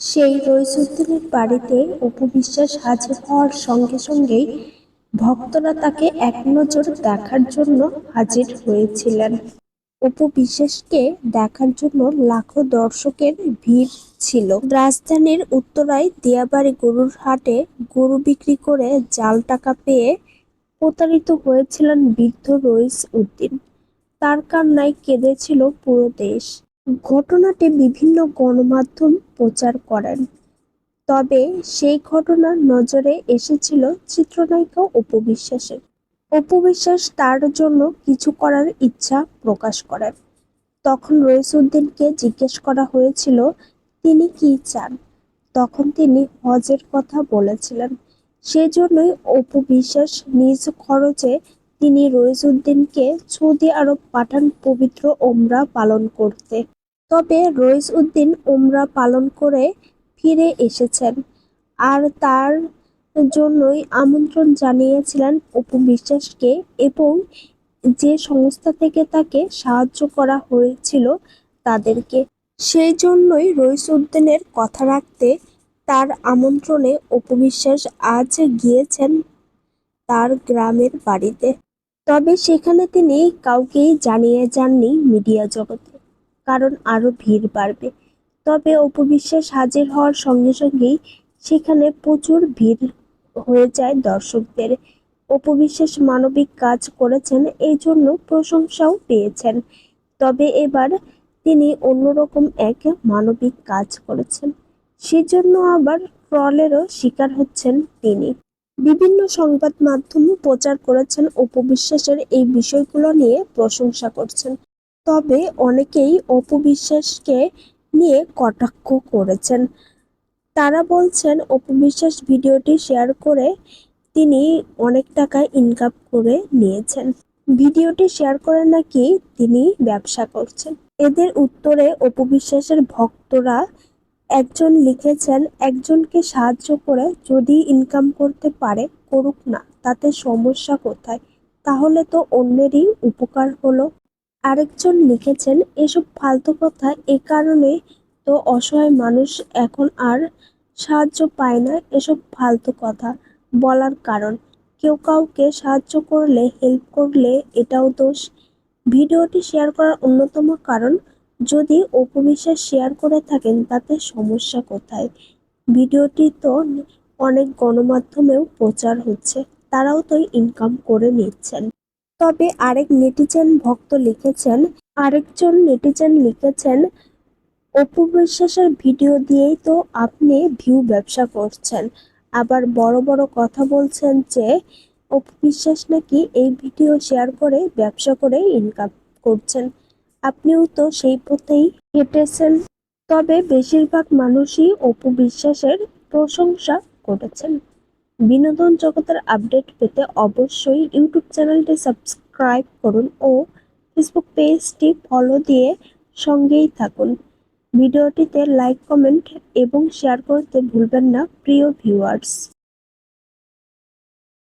সেই রইসুদ্দিনের বাড়িতে অপু বিশ্বাস হাজির হওয়ার সঙ্গে সঙ্গেই ভক্তরা তাকে এক নজর দেখার জন্য হাজির হয়েছিলেন। অপু বিশ্বাসকে দেখার জন্য লাখো দর্শকের ভিড় ছিল। রাজধানীর উত্তরায় দিয়াবাড়ি গরুর হাটে গরু বিক্রি করে জাল টাকা পেয়ে প্রতারিত হয়েছিলেন বৃদ্ধ রইস উদ্দিন তার কান্নায় কেঁদেছিল পুরো দেশ। ঘটনাটি বিভিন্ন গণমাধ্যম প্রচার করেন। তবে সেই ঘটনার নজরে এসেছিল চিত্রনায়িকা অপু বিশ্বাসের। অপু বিশ্বাস তার জন্য কিছু করার ইচ্ছা প্রকাশ করেন। তখন রইসুদ্দিনকে জিজ্ঞেস করা হয়েছিল, তিনি কি চান? তখন তিনি হজের কথা বলেছিলেন। সেজন্যই অপু বিশ্বাস নিজ খরচে তিনি রইসুদ্দিনকে সৌদি আরব পাঠান পবিত্র ওমরা পালন করতে। তবে রইস উদ্দিন ওমরা পালন করে ফিরে এসেছেন আর তার জন্যই আমন্ত্রণ জানিয়েছিলেন অপু বিশ্বাসকে এবং যে সংস্থা থেকে তাকে সাহায্য করা হয়েছিল তাদেরকে। সেই জন্যই রইস উদ্দিনের কথা রাখতে তার আমন্ত্রণে অপু বিশ্বাস আজ গিয়েছেন তার গ্রামের বাড়িতে। তবে সেখানে তিনি কাউকেই জানিয়ে যাননি মিডিয়া জগতে। কারণ আরও ভিড় বাড়বে। তবে অপু বিশ্বাস হাজির হওয়ার সঙ্গে সঙ্গেই সেখানে প্রচুর ভিড় হয়ে যায় দর্শকদের। অপু বিশ্বাস মানবিক কাজ করেছেন, এই জন্য প্রশংসাও পেয়েছেন। তবে এবার তিনি অন্যরকম এক মানবিক কাজ করেছেন। সেজন্য আবার ট্রলেরও শিকার হচ্ছেন তিনি। বিভিন্ন সংবাদ মাধ্যম প্রচার করেছেন অপু বিশ্বাসের এই বিষয়গুলো নিয়ে প্রশংসা করছেন। তবে অনেকেই অপু বিশ্বাসকে নিয়ে কটাক্ষ করেছেন। তারা বলছেন অপু বিশ্বাস ভিডিওটি শেয়ার করে তিনি অনেক টাকা ইনকাম করে নিয়েছেন। ভিডিওটি শেয়ার করে নাকি তিনি ব্যবসা করছেন? এদের উত্তরে অপু বিশ্বাসের ভক্তরা একজন লিখেছেন, একজনকে সাহায্য করে যদি ইনকাম করতে পারে, করুক না, তাতে সমস্যা কোথায়? তাহলে তো অন্যেরই উপকার হলো। আরেকজন লিখেছেন, এসব ফালতু কথা এ কারণে তো অসহায় মানুষ এখন আর সাহায্য পায় না এসব ফালতু কথা বলার কারণ। কেউ কাউকে সাহায্য করলে হেল্প করলে এটাও দোষ। ভিডিওটি শেয়ার করার অন্যতম কারণ, যদি অপবিশ্বাস শেয়ার করে থাকেন, তাতে সমস্যা কোথায়? ভিডিওটি তো অনেক গণমাধ্যমেও প্রচার হচ্ছে, তারাও তো ইনকাম করে নিচ্ছেন। তবে আরেক নেটিজেন ভক্ত লিখেছেন, আরেকজন নেটিজেন লিখেছেন, অপু বিশ্বাসের ভিডিও দিয়েই তো আপনি ভিউ ব্যবসা করছেন। আবার বড় বড় কথা বলছেন যে, অপু বিশ্বাস নাকি এই ভিডিও শেয়ার করে ব্যবসা করে ইনকাম করছেন। আপনিও তো সেই পথেই হেঁটেছেন। তবে বেশিরভাগ মানুষই অপু বিশ্বাসের প্রশংসা করেছেন। বিনোদন জগতের আপডেট পেতে অবশ্যই ইউটিউব চ্যানেলটি সাবস্ক্রাইব করুন ও ফেসবুক পেজটি ফলো দিয়ে সঙ্গেই থাকুন। ভিডিওটিতে লাইক, কমেন্ট এবং শেয়ার করতে ভুলবেন না, প্রিয় ভিউয়ার্স।